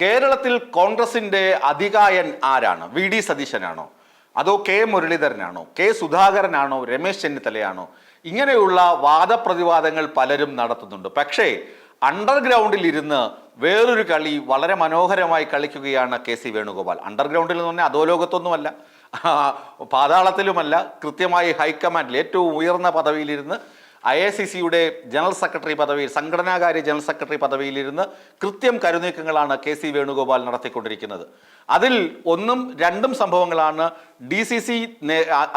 കേരളത്തിൽ കോൺഗ്രസിന്റെ അധികായൻ ആരാണ്? വി ഡി സതീശനാണോ? അതോ കെ മുരളീധരനാണോ? കെ സുധാകരനാണോ? രമേശ് ചെന്നിത്തലയാണോ? ഇങ്ങനെയുള്ള വാദപ്രതിവാദങ്ങൾ പലരും നടത്തുന്നുണ്ട്. പക്ഷേ അണ്ടർഗ്രൗണ്ടിൽ ഇരുന്ന് വേറൊരു കളി വളരെ മനോഹരമായി കളിക്കുകയാണ് കെ സി വേണുഗോപാൽ. അണ്ടർഗ്രൗണ്ടിൽ എന്ന് പറഞ്ഞാൽ അധോലോകത്തൊന്നുമല്ല ലോകത്തൊന്നുമല്ല. പാതാളത്തിലുമല്ല കൃത്യമായി ഹൈക്കമാൻഡിൽ ഏറ്റവും ഉയർന്ന പദവിയിലിരുന്ന് ഐ എ സി സിയുടെ ജനറൽ സെക്രട്ടറി പദവിയിൽ സംഘടനാകാര്യ ജനറൽ സെക്രട്ടറി പദവിയിലിരുന്ന് കൃത്യം കരുനീക്കങ്ങളാണ് കെ സി വേണുഗോപാൽ നടത്തിക്കൊണ്ടിരിക്കുന്നത്. അതിൽ ഒന്നും രണ്ടും സംഭവങ്ങളാണ് ഡി സി സി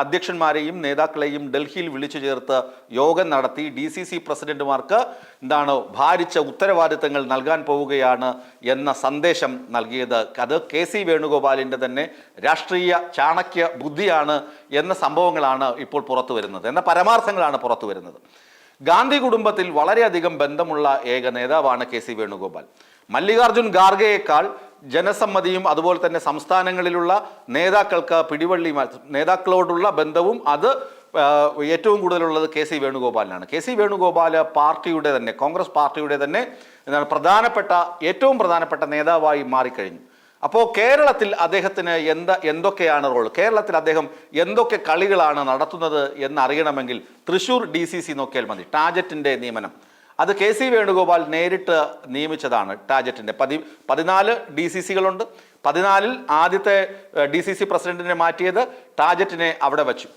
അധ്യക്ഷന്മാരെയും നേതാക്കളെയും ഡൽഹിയിൽ വിളിച്ചു ചേർത്ത് യോഗം നടത്തി. ഡി സി സി പ്രസിഡന്റുമാർക്ക് എന്താണ് ഭാരിച്ച ഉത്തരവാദിത്തങ്ങൾ നൽകാൻ പോവുകയാണ് എന്ന സന്ദേശം നൽകിയത്. അത് കെ സി വേണുഗോപാലിന്റെ തന്നെ രാഷ്ട്രീയ ചാണക്യ ബുദ്ധിയാണ് എന്ന സംഭവങ്ങളാണ് ഇപ്പോൾ പുറത്തു വരുന്നത്. എന്ന പരമാർത്ഥങ്ങളാണ് പുറത്തു വരുന്നത്. ഗാന്ധി കുടുംബത്തിൽ വളരെയധികം ബന്ധമുള്ള ഏക നേതാവാണ് കെ സി വേണുഗോപാൽ. മല്ലികാർജുൻ ഖാർഗെയേക്കാൾ ജനസമ്മതിയും അതുപോലെ തന്നെ സംസ്ഥാനങ്ങളിലുള്ള നേതാക്കൾക്ക് പിടിവള്ളി നേതാക്കളോടുള്ള ബന്ധവും അത് ഏറ്റവും കൂടുതലുള്ളത് കെ സി വേണുഗോപാലിനാണ്. കെ സി വേണുഗോപാൽ പാർട്ടിയുടെ തന്നെ കോൺഗ്രസ് പാർട്ടിയുടെ തന്നെ പ്രധാനപ്പെട്ട ഏറ്റവും പ്രധാനപ്പെട്ട നേതാവായി മാറിക്കഴിഞ്ഞു. അപ്പോൾ കേരളത്തിൽ അദ്ദേഹത്തിന് എന്താ എന്തൊക്കെയാണ് റോൾ? കേരളത്തിൽ അദ്ദേഹം എന്തൊക്കെ കളികളാണ് നടത്തുന്നത് എന്നറിയണമെങ്കിൽ തൃശൂർ ഡി സി സി നോക്കിയാൽ മതി ടാജറ്റിന്റെ നിയമനം. അത് കെ സി വേണുഗോപാൽ നേരിട്ട് നിയമിച്ചതാണ് ടാജറ്റിന്റെ പതി പതിനാല് ഡി സി സികളുണ്ട്. പതിനാലിൽ ആദ്യത്തെ ഡി സി സി പ്രസിഡന്റിനെ മാറ്റിയത് ടാജറ്റിനെ അവിടെ വച്ചു.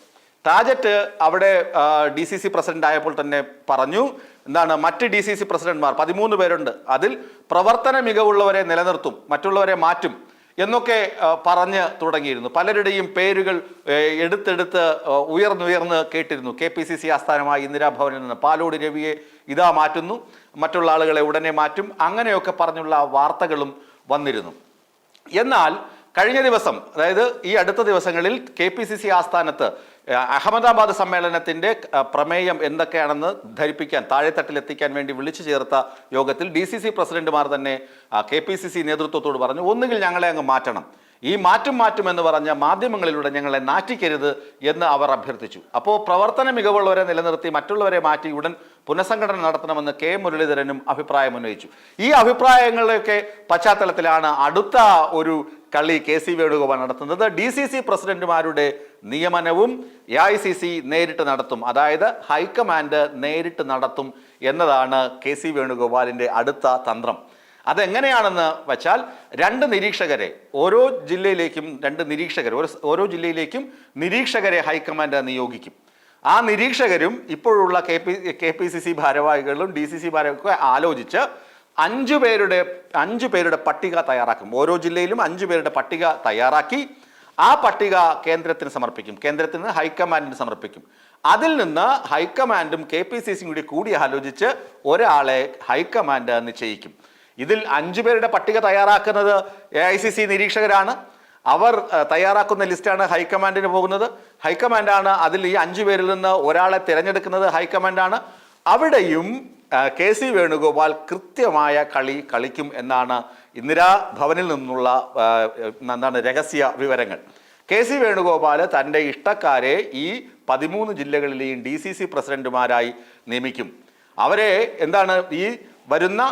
ടാജറ്റ് അവിടെ ഡി സി സി പ്രസിഡന്റ് ആയപ്പോൾ തന്നെ പറഞ്ഞു എന്താണ് മറ്റ് ഡി സി സി പ്രസിഡന്റ്മാർ പതിമൂന്ന് പേരുണ്ട്. അതിൽ പ്രവർത്തന മികവുള്ളവരെ നിലനിർത്തും മറ്റുള്ളവരെ മാറ്റും എന്നൊക്കെ പറഞ്ഞ് തുടങ്ങിയിരുന്നു. പലരുടെയും പേരുകൾ എടുത്തെടുത്ത് ഉയർന്നുയർന്ന് കേട്ടിരുന്നു. കെ പി സി സി ആസ്ഥാനമായി ഇന്ദിരാഭവനിൽ നിന്ന് പാലോട് രവിയെ ഇതാ മാറ്റുന്നു മറ്റുള്ള ആളുകളെ ഉടനെ മാറ്റും അങ്ങനെയൊക്കെ പറഞ്ഞുള്ള വാർത്തകളും വന്നിരുന്നു. എന്നാൽ കഴിഞ്ഞ ദിവസം അതായത് ഈ അടുത്ത ദിവസങ്ങളിൽ കെ പി സി സി ആസ്ഥാനത്ത് അഹമ്മദാബാദ് സമ്മേളനത്തിന്റെ പ്രമേയം എന്തൊക്കെയാണെന്ന് ധരിപ്പിക്കാൻ താഴെത്തട്ടിൽ എത്തിക്കാൻ വേണ്ടി വിളിച്ചു ചേർത്ത യോഗത്തിൽ ഡി സി സി പ്രസിഡന്റുമാർ തന്നെ കെ പി സി സി നേതൃത്വത്തോട് പറഞ്ഞു ഒന്നുകിൽ ഞങ്ങളെ അങ്ങ് മാറ്റണം. ഈ മാറ്റും മാറ്റും എന്ന് പറഞ്ഞ മാധ്യമങ്ങളിലൂടെ ഞങ്ങളെ നാറ്റിക്കരുത് എന്ന് അവർ അഭ്യർത്ഥിച്ചു. അപ്പോൾ പ്രവർത്തന മികവുള്ളവരെ നിലനിർത്തി മറ്റുള്ളവരെ മാറ്റി ഉടൻ പുനഃസംഘടന നടത്തണമെന്ന് കെ മുരളീധരനും അഭിപ്രായം ഉന്നയിച്ചു. ഈ അഭിപ്രായങ്ങളുടെയൊക്കെ പശ്ചാത്തലത്തിലാണ് അടുത്ത ഒരു കളി കെ സി വേണുഗോപാൽ നടത്തുന്നത്. ഡി സി സി പ്രസിഡന്റുമാരുടെ നിയമനവും എ ഐ സി സി നേരിട്ട് നടത്തും. അതായത് ഹൈക്കമാൻഡ് നേരിട്ട് നടത്തും എന്നതാണ് കെ സി വേണുഗോപാലിന്റെ അടുത്ത തന്ത്രം. അതെങ്ങനെയാണെന്ന് വച്ചാൽ രണ്ട് നിരീക്ഷകരെ ഓരോ ജില്ലയിലേക്കും രണ്ട് നിരീക്ഷകർ ഓരോ ജില്ലയിലേക്കും നിരീക്ഷകരെ ഹൈക്കമാൻഡ് നിയോഗിക്കും. ആ നിരീക്ഷകരും ഇപ്പോഴുള്ള K P K P C C ഭാരവാഹികളും ഡി സി സി ഭാരവാഹികളും ആലോചിച്ച് അഞ്ചു പേരുടെ അഞ്ചു പേരുടെ പട്ടിക തയ്യാറാക്കും. ഓരോ ജില്ലയിലും അഞ്ചു പേരുടെ പട്ടിക തയ്യാറാക്കി ആ പട്ടിക കേന്ദ്രത്തിന് സമർപ്പിക്കും. കേന്ദ്രത്തിന് ഹൈക്കമാൻഡിന് സമർപ്പിക്കും. അതിൽ നിന്ന് ഹൈക്കമാൻഡും കെ പി സി സിയും കൂടി കൂടി ആലോചിച്ച് ഒരാളെ ഹൈക്കമാൻഡ് നിശ്ചയിക്കും. ഇതിൽ അഞ്ചു പേരുടെ പട്ടിക തയ്യാറാക്കുന്നത് എ ഐ സി സി നിരീക്ഷകരാണ്. അവർ തയ്യാറാക്കുന്ന ലിസ്റ്റാണ് ഹൈക്കമാൻഡിന് പോകുന്നത്. ഹൈക്കമാൻഡാണ് അതിൽ ഈ അഞ്ചു പേരിൽ നിന്ന് ഒരാളെ തിരഞ്ഞെടുക്കുന്നത് ഹൈക്കമാൻഡാണ്. അവിടെയും കെ സി വേണുഗോപാൽ കൃത്യമായ കളി കളിക്കും എന്നാണ് ഇന്ദിരാ ഭവനിൽ നിന്നുള്ള എന്താണ് രഹസ്യ വിവരങ്ങൾ. കെ സി വേണുഗോപാൽ തന്റെ ഇഷ്ടക്കാരെ ഈ പതിമൂന്ന് ജില്ലകളിലെയും ഡി സി സി പ്രസിഡന്റുമാരായി നിയമിക്കും. അവരെ എന്താണ് ഈ വരുന്ന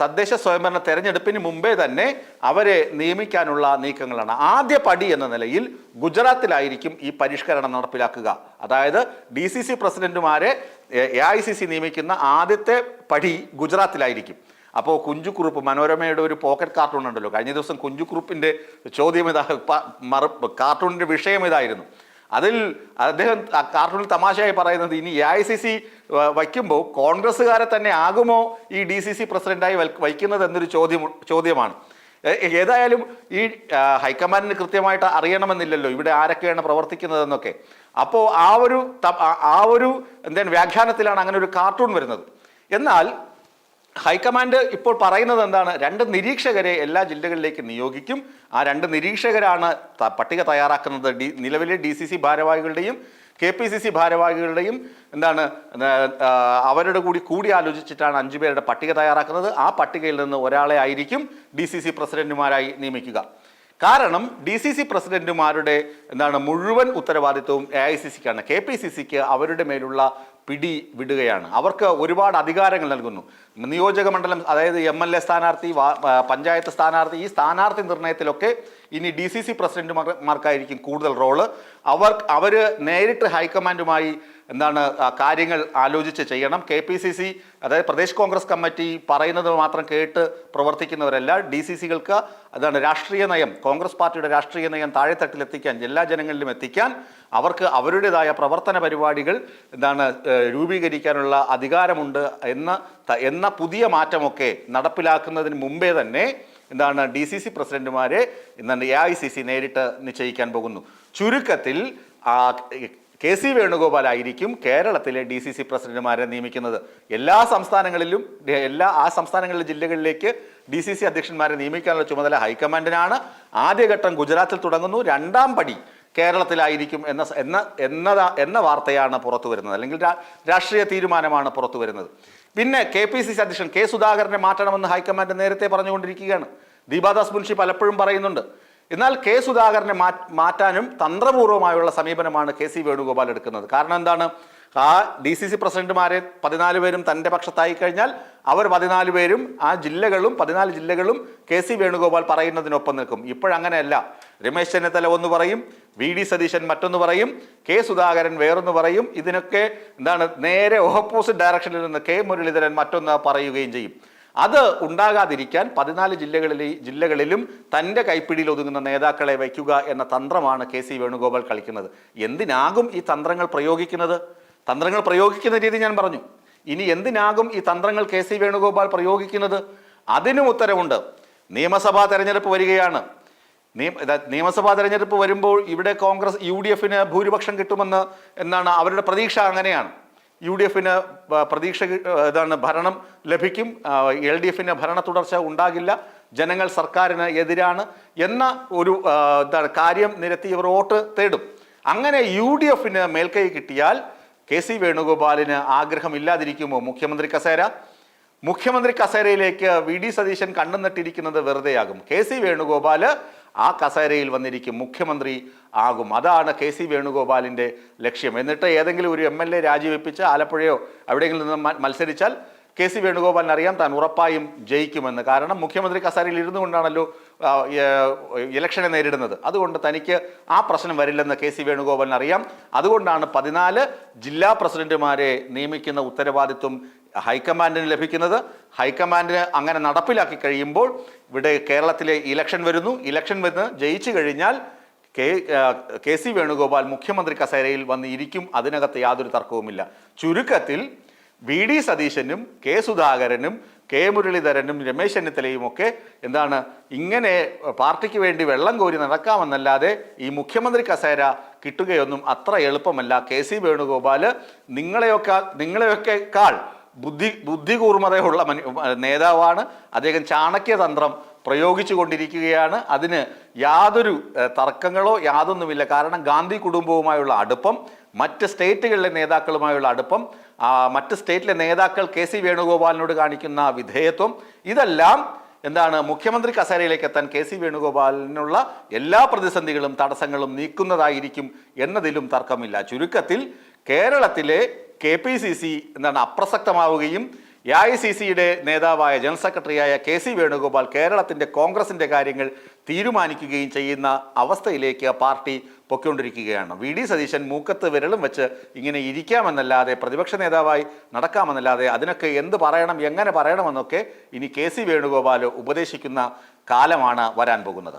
തദ്ദേശ സ്വയംഭരണ തെരഞ്ഞെടുപ്പിന് മുമ്പേ തന്നെ അവരെ നിയമിക്കാനുള്ള നീക്കങ്ങളാണ്. ആദ്യ പടി എന്ന നിലയിൽ ഗുജറാത്തിലായിരിക്കും ഈ പരിഷ്കരണം നടപ്പിലാക്കുക. അതായത് ഡി സി സി പ്രസിഡന്റുമാരെ എ ഐ സി സി നിയമിക്കുന്ന ആദ്യത്തെ പടി ഗുജറാത്തിലായിരിക്കും. അപ്പോൾ കുഞ്ചുക്കുറുപ്പ് മനോരമയുടെ ഒരു പോക്കറ്റ് കാർട്ടൂൺ ഉണ്ടല്ലോ. കഴിഞ്ഞ ദിവസം കുഞ്ചുക്കുറുപ്പിന്റെ ചോദ്യം ഇതാ മറു കാർട്ടൂണിന്റെ വിഷയം ഇതായിരുന്നു. അതിൽ അദ്ദേഹം കാർട്ടൂണിൽ തമാശയായി പറയുന്നത് ഇനി എ ഐ സി സി വയ്ക്കുമ്പോൾ കോൺഗ്രസ്സുകാരെ തന്നെ ആകുമോ ഈ ഡി സി സി പ്രസിഡന്റായി വൽ- വയ്ക്കുന്നത് എന്നൊരു ചോദ്യം ചോദ്യമാണ്. ഏതായാലും ഈ ഹൈക്കമാൻഡിന് കൃത്യമായിട്ട് അറിയണമെന്നില്ലല്ലോ. ഇവിടെ ആരൊക്കെയാണ് പ്രവർത്തിക്കുന്നതെന്നൊക്കെ. അപ്പോൾ ആ ഒരു ആ- ആ ഒരു എന്താണ് വ്യാഖ്യാനത്തിലാണ് അങ്ങനെ ഒരു കാർട്ടൂൺ വരുന്നത്. എന്നാൽ ഹൈക്കമാൻഡ് ഇപ്പോൾ പറയുന്നത് എന്താണ്? രണ്ട് നിരീക്ഷകരെ എല്ലാ ജില്ലകളിലേക്ക് നിയോഗിക്കും. ആ രണ്ട് നിരീക്ഷകരാണ് പട്ടിക തയ്യാറാക്കുന്നത്. ഡി നിലവിലെ ഡി സി സി ഭാരവാഹികളുടെയും കെ പി സി സി ഭാരവാഹികളുടെയും എന്താണ് അവരുടെ കൂടി കൂടിയാലോചിച്ചിട്ടാണ് അഞ്ചു പേരുടെ പട്ടിക തയ്യാറാക്കുന്നത്. ആ പട്ടികയിൽ നിന്ന് ഒരാളെ ആയിരിക്കും ഡി സി സി പ്രസിഡന്റുമാരായി നിയമിക്കുക. കാരണം ഡി സി സി പ്രസിഡന്റുമാരുടെ എന്താണ് മുഴുവൻ ഉത്തരവാദിത്വവും എ ഐ സി സിക്കാണ് കെ പി സി സിക്ക് അവരുടെ മേലുള്ള പിടി വിടുകയാണ്. അവർക്ക് ഒരുപാട് അധികാരങ്ങൾ നൽകുന്നു. നിയോജക മണ്ഡലം അതായത് എം എൽ എ സ്ഥാനാർത്ഥി പഞ്ചായത്ത് സ്ഥാനാർത്ഥി ഈ സ്ഥാനാർത്ഥി നിർണയത്തിലൊക്കെ ഇനി ഡി സി സി പ്രസിഡന്റുമാർക്കായിരിക്കും കൂടുതൽ റോൾ. അവർ അവർ നേരിട്ട് ഹൈക്കമാൻഡുമായി എന്താണ് കാര്യങ്ങൾ ആലോചിച്ച് ചെയ്യണം. കെ പി സി സി അതായത് പ്രദേശ് കോൺഗ്രസ് കമ്മിറ്റി പറയുന്നത് മാത്രം കേട്ട് പ്രവർത്തിക്കുന്നവരല്ല ഡി സി സികൾക്ക് അതാണ് രാഷ്ട്രീയ നയം കോൺഗ്രസ് പാർട്ടിയുടെ രാഷ്ട്രീയ നയം താഴെത്തട്ടിലെത്തിക്കാൻ എല്ലാ ജനങ്ങളിലും എത്തിക്കാൻ അവർക്ക് അവരുടേതായ പ്രവർത്തന പരിപാടികൾ എന്താണ് രൂപീകരിക്കാനുള്ള അധികാരമുണ്ട് എന്ന എന്ന പുതിയ മാറ്റമൊക്കെ നടപ്പിലാക്കുന്നതിന് മുമ്പേ തന്നെ എന്താണ് ഡി സി സി പ്രസിഡന്റുമാരെ എന്താണ് എ ഐ സി സി നേരിട്ട് നിശ്ചയിക്കാൻ പോകുന്നു. ചുരുക്കത്തിൽ കെ സി വേണുഗോപാൽ ആയിരിക്കും കേരളത്തിലെ ഡി സി സി പ്രസിഡന്റുമാരെ നിയമിക്കുന്നത്. എല്ലാ സംസ്ഥാനങ്ങളിലും എല്ലാ ആ സംസ്ഥാനങ്ങളിലെ ജില്ലകളിലേക്ക് ഡി സി സി അധ്യക്ഷന്മാരെ നിയമിക്കാനുള്ള ചുമതല ഹൈക്കമാൻഡിനാണ്. ആദ്യഘട്ടം ഗുജറാത്തിൽ തുടങ്ങുന്നു. രണ്ടാം പടി കേരളത്തിലായിരിക്കും എന്ന എന്ന എന്നതാ എന്ന വാർത്തയാണ് പുറത്തു വരുന്നത്. അല്ലെങ്കിൽ രാഷ്ട്രീയ തീരുമാനമാണ് പുറത്തു വരുന്നത്. പിന്നെ കെ പി സി സി അധ്യക്ഷൻ കെ സുധാകരനെ മാറ്റണമെന്ന് ഹൈക്കമാൻഡ് നേരത്തെ പറഞ്ഞുകൊണ്ടിരിക്കുകയാണ്. ദീപാദാസ് മുൻഷി പലപ്പോഴും പറയുന്നുണ്ട്. എന്നാൽ കെ സുധാകരനെ മാറ്റാനും തന്ത്രപൂർവമായുള്ള സമീപനമാണ് കെ സി വേണുഗോപാൽ എടുക്കുന്നത്. കാരണം എന്താണ്? ആ ഡി സി സി പ്രസിഡന്റുമാരെ പതിനാല് പേരും തന്റെ പക്ഷത്തായി കഴിഞ്ഞാൽ അവർ പതിനാല് പേരും ആ ജില്ലകളും പതിനാല് ജില്ലകളും കെ സി വേണുഗോപാൽ പറയുന്നതിനൊപ്പം നിൽക്കും. ഇപ്പോഴങ്ങനെയല്ല. രമേശ് ചെന്നിത്തല ഒന്ന് പറയും വി ഡി സതീശൻ മറ്റൊന്ന് പറയും കെ സുധാകരൻ വേറൊന്ന് പറയും. ഇതിനൊക്കെ എന്താണ്? നേരെ ഓപ്പോസിറ്റ് ഡയറക്ഷനിൽ നിന്ന് കെ മുരളീധരൻ മറ്റൊന്ന് പറയുകയും ചെയ്യും. അത് ഉണ്ടാകാതിരിക്കാൻ പതിനാല് ജില്ലകളിലെ ജില്ലകളിലും തന്റെ കൈപ്പിടിയിൽ ഒതുങ്ങുന്ന നേതാക്കളെ വയ്ക്കുക എന്ന തന്ത്രമാണ് കെ സി വേണുഗോപാൽ കളിക്കുന്നത്. എന്തിനാകും ഈ തന്ത്രങ്ങൾ പ്രയോഗിക്കുന്നത്? തന്ത്രങ്ങൾ പ്രയോഗിക്കുന്ന രീതി ഞാൻ പറഞ്ഞു. ഇനി എന്തിനാകും ഈ തന്ത്രങ്ങൾ കെ സി വേണുഗോപാൽ പ്രയോഗിക്കുന്നത്? അതിനും ഉത്തരവുണ്ട്. നിയമസഭാ തെരഞ്ഞെടുപ്പ് വരികയാണ്. നിയ- നിയമസഭാ തെരഞ്ഞെടുപ്പ് വരുമ്പോൾ ഇവിടെ കോൺഗ്രസ് യു ഡി എഫിന് ഭൂരിപക്ഷം കിട്ടുമെന്ന് എന്നാണ് അവരുടെ പ്രതീക്ഷ അങ്ങനെയാണ്. യു ഡി എഫിന് പ്രതീക്ഷ ഇതാണ് ഭരണം ലഭിക്കും. എൽ ഡി എഫിന് ഭരണ തുടർച്ച ഉണ്ടാകില്ല. ജനങ്ങൾ സർക്കാരിന് എതിരാണ് എന്ന ഒരു എന്താണ് കാര്യം നിരത്തി ഇവർ വോട്ട് തേടും. അങ്ങനെ യു ഡി എഫിന് മേൽക്കൈ കിട്ടിയാൽ കെ സി വേണുഗോപാലിന് ആഗ്രഹമില്ലാതിരിക്കുമോ മുഖ്യമന്ത്രി കസേര? മുഖ്യമന്ത്രി കസേരയിലേക്ക് വി ഡി സതീശൻ കണ്ണു നട്ടിരിക്കുന്നത് വെറുതെയാകും. കെ സി വേണുഗോപാൽ ആ കസേരയിൽ വന്നിരിക്കും. മുഖ്യമന്ത്രി ആകും. അതാണ് കെ സി വേണുഗോപാലിന്റെ ലക്ഷ്യം. എന്നിട്ട് ഏതെങ്കിലും ഒരു എം എൽ എ രാജിവെപ്പിച്ച് ആലപ്പുഴയോ എവിടെയെങ്കിലും നിന്ന് മത്സരിച്ചാൽ കെ സി വേണുഗോപാലിന് അറിയാം താൻ ഉറപ്പായും ജയിക്കുമെന്ന്. കാരണം മുഖ്യമന്ത്രി കസേരയിൽ ഇരുന്നു കൊണ്ടാണല്ലോ ഇലക്ഷനെ നേരിടുന്നത്. അതുകൊണ്ട് തനിക്ക് ആ പ്രശ്നം വരില്ലെന്ന് കെ സി വേണുഗോപാലിന് അറിയാം അതുകൊണ്ടാണ് പതിനാല് ജില്ലാ പ്രസിഡന്റുമാരെ നിയമിക്കുന്ന ഉത്തരവാദിത്വം ഹൈക്കമാൻഡിന് ലഭിക്കുന്നത്. ഹൈക്കമാൻഡിന് അങ്ങനെ നടപ്പിലാക്കി കഴിയുമ്പോൾ ഇവിടെ കേരളത്തിലെ ഇലക്ഷൻ വരുന്നു. ഇലക്ഷൻ വന്ന് ജയിച്ചു കഴിഞ്ഞാൽ കെ കെ സി വേണുഗോപാൽ മുഖ്യമന്ത്രി കസേരയിൽ വന്ന് ഇരിക്കും. അതിനകത്ത് യാതൊരു തർക്കവുമില്ല. ചുരുക്കത്തിൽ വി ഡി സതീശനും കെ സുധാകരനും കെ മുരളീധരനും രമേശ് ചെന്നിത്തലയും ഒക്കെ എന്താണ് ഇങ്ങനെ പാർട്ടിക്ക് വേണ്ടി വെള്ളം കോരി നടക്കാമെന്നല്ലാതെ ഈ മുഖ്യമന്ത്രി കസേര കിട്ടുകയൊന്നും അത്ര എളുപ്പമല്ല. കെ സി വേണുഗോപാൽ നിങ്ങളെയൊക്കെ നിങ്ങളെയൊക്കെക്കാൾ ബുദ്ധി ബുദ്ധി കൂർമ്മതയുള്ള മനു നേതാവാണ്. അദ്ദേഹം ചാണക്യതന്ത്രം പ്രയോഗിച്ചു കൊണ്ടിരിക്കുകയാണ് അതിന് യാതൊരു തർക്കങ്ങളോ യാതൊന്നുമില്ല. കാരണം ഗാന്ധി കുടുംബവുമായുള്ള അടുപ്പം മറ്റ് സ്റ്റേറ്റുകളിലെ നേതാക്കളുമായുള്ള അടുപ്പം മറ്റ് സ്റ്റേറ്റിലെ നേതാക്കൾ കെ സി വേണുഗോപാലിനോട് കാണിക്കുന്ന വിധേയത്വം ഇതെല്ലാം എന്താണ് മുഖ്യമന്ത്രി കസേരയിലേക്ക് എത്താൻ കെ സി വേണുഗോപാലിനുള്ള എല്ലാ പ്രതിസന്ധികളും തടസ്സങ്ങളും നീക്കുന്നതായിരിക്കും എന്നതിലും തർക്കമില്ല. ചുരുക്കത്തിൽ കേരളത്തിലെ കെ പി സി സി എന്താണ് അപ്രസക്തമാവുകയും എ ഐ സി സിയുടെ നേതാവായ ജനറൽ സെക്രട്ടറിയായ കെ സി വേണുഗോപാൽ കേരളത്തിന്റെ കോൺഗ്രസിന്റെ കാര്യങ്ങൾ തീരുമാനിക്കുകയും ചെയ്യുന്ന അവസ്ഥയിലേക്ക് പാർട്ടി പൊക്കൊണ്ടിരിക്കുകയാണ് വി ഡി സതീശൻ മൂക്കത്ത് വിരലും വെച്ച് ഇങ്ങനെ ഇരിക്കാമെന്നല്ലാതെ പ്രതിപക്ഷ നേതാവായി നടക്കാമെന്നല്ലാതെ അതിനൊക്കെ എന്ത് പറയണം എങ്ങനെ പറയണമെന്നൊക്കെ ഇനി കെ സി വേണുഗോപാൽ ഉപദേശിക്കുന്ന കാലമാണ് വരാൻ പോകുന്നത്.